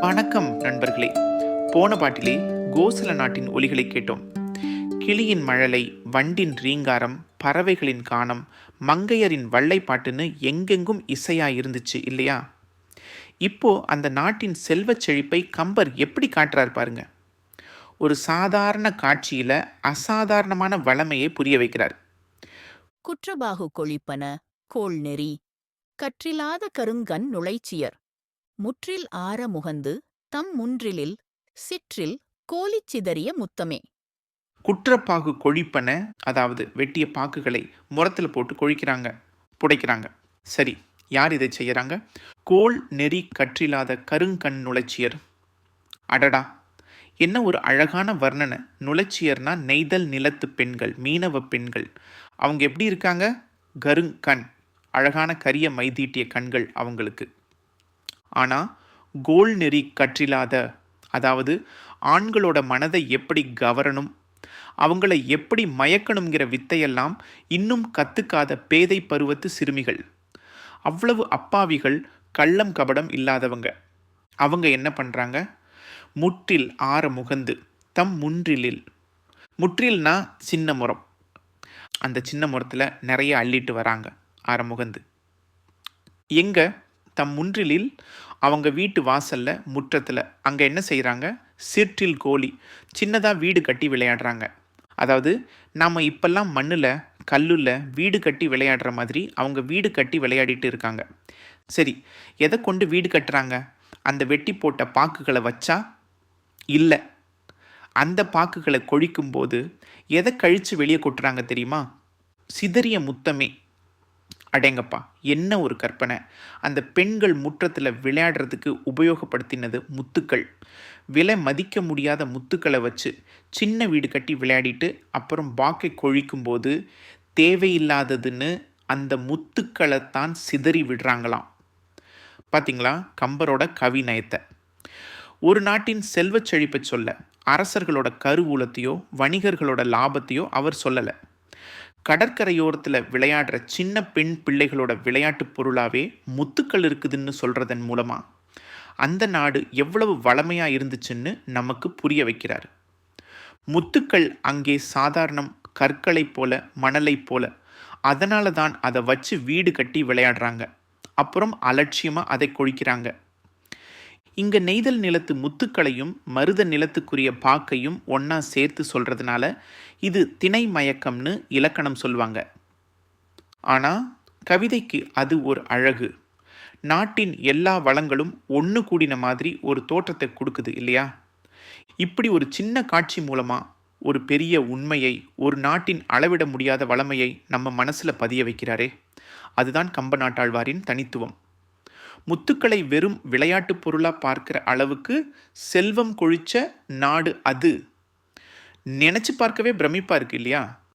வணக்கம் நண்பர்களே. போன பாட்டிலே கோசல நாட்டின் ஒலிகளை கேட்டோம். கிளியின் மழலை வண்டின் ரீங்காரம் பறவைகளின் கானம் மங்கையரின் வள்ளைப்பாட்டுன்னு எங்கெங்கும் இசையா இருந்துச்சு இல்லையா? இப்போ அந்த நாட்டின் செல்வச் செழிப்பை கம்பர் எப்படி காட்டுறார் பாருங்க. ஒரு சாதாரண காட்சியில அசாதாரணமான வளமையை புரிய வைக்கிறார். குற்றபாகு கொழிப்பன கோள் நெறி கற்றிலாத கருங்கண் நுழைச்சியர் முற்றில் ஆர முகந்து தம் முன்றிலில் சிற்றில் கோலிச் சிதறிய முத்தமே. குற்றப்பாகு கொழிப்பன அதாவது வெட்டிய பாக்குகளை முரத்தில் போட்டு கொழிக்கிறாங்க புடைக்கிறாங்க. சரி யார் இதை செய்கிறாங்க கோல் நெறி கற்றில்லாத கருங்கண் நுழைச்சியர் அடடா! என்ன ஒரு அழகான வர்ணனை. நுழைச்சியர்னா நெய்தல் நிலத்து பெண்கள் மீனவ பெண்கள். அவங்க எப்படி இருக்காங்க? கருங்கண். அழகான கரிய மைதீட்டிய கண்கள் அவங்களுக்கு. ஆனால் கோல் நெறி கற்றில்லாத அதாவது ஆண்களோட மனதை எப்படி கவரணும் அவங்கள எப்படி மயக்கணுங்கிற வித்தையெல்லாம் இன்னும் கத்துக்காத பேதை பருவத்து சிறுமிகள். அவ்வளவு அப்பாவிகள் கள்ளம் கபடம் இல்லாதவங்க. அவங்க என்ன பண்ணுறாங்க முற்றில் ஆற முகந்து தம் முன்றிலில். முற்றில்னா சின்ன முறம் அந்த சின்ன முறத்தில் நிறைய அள்ளிட்டு வராங்க ஆற முகந்து. எங்கே? தம் முன்றிலில் அவங்க வீட்டு வாசலில் முற்றத்தில். அங்கே என்ன செய்கிறாங்க சிற்றில் கோழி. சின்னதாக வீடு கட்டி விளையாடுறாங்க. அதாவது நாம் இப்போல்லாம் மண்ணில் கல்லில் வீடு கட்டி விளையாடுற மாதிரி அவங்க வீடு கட்டி விளையாடிட்டு இருக்காங்க. சரி எதை கொண்டு வீடு கட்டுறாங்க? அந்த வெட்டி போட்ட பாக்குகளை வச்சா? இல்லை. அந்த பாக்குகளை கொழிக்கும்போது எதை கழித்து வெளியே கொட்டுறாங்க தெரியுமா? சிதறிய முத்தமே. அடேங்கப்பா என்ன ஒரு கற்பனை. அந்த பெண்கள் முற்றத்தில் விளையாடுறதுக்கு உபயோகப்படுத்தினது முத்துக்கள். விலை மதிக்க முடியாத முத்துக்களை வச்சு சின்ன வீடு கட்டி விளையாடிட்டு அப்புறம் பாக்கை கொழிக்கும்போது தேவையில்லாததுன்னு அந்த முத்துக்களை தான் சிதறி விடுறாங்களாம். பார்த்தீங்களா கம்பரோட கவி நயத்தை. ஒரு நாட்டின் செல்வச் செழிப்பை சொல்ல அரசர்களோட கருவூலத்தையோ வணிகர்களோட லாபத்தையோ அவர் சொல்லலை. கடற்கரையோரத்தில் விளையாடுற சின்ன பெண் பிள்ளைகளோட விளையாட்டு பொருளாகவே முத்துக்கள் இருக்குதுன்னு சொல்கிறதன் மூலமாக அந்த நாடு எவ்வளவு வளமையாக இருந்துச்சுன்னு நமக்கு புரிய வைக்கிறார். முத்துக்கள் அங்கே சாதாரணம் கற்களைப் போல மணலைப் போல. அதனால தான் அதை வச்சு வீடு கட்டி விளையாடுறாங்க. அப்புறம் அலட்சியமாக அதை கொழிக்கிறாங்க. இங்கே நெய்தல் நிலத்து முத்துக்களையும் மருத நிலத்துக்குரிய பாக்கையும் ஒன்றா சேர்த்து சொல்கிறதுனால இது திணை மயக்கம்னு இலக்கணம் சொல்லுவாங்க. ஆனால் கவிதைக்கு அது ஒரு அழகு. நாட்டின் எல்லா வளங்களும் ஒன்று கூடின மாதிரி ஒரு தோற்றத்தை கொடுக்குது இல்லையா? இப்படி ஒரு சின்ன காட்சி மூலமாக ஒரு பெரிய உண்மையை ஒரு நாட்டின் அளவிட முடியாத வளமையை நம்ம மனசில் பதிய வைக்கிறாரே. அதுதான் கம்ப நாட்டாழ்வாரின் தனித்துவம். முத்துக்களை வெறும் விளையாட்டுப் பொருளாக பார்க்குற அளவுக்கு செல்வம் கொழிச்ச நாடு அது. நினச்சி பார்க்கவே பிரமிப்பாக இருக்கு இல்லையா?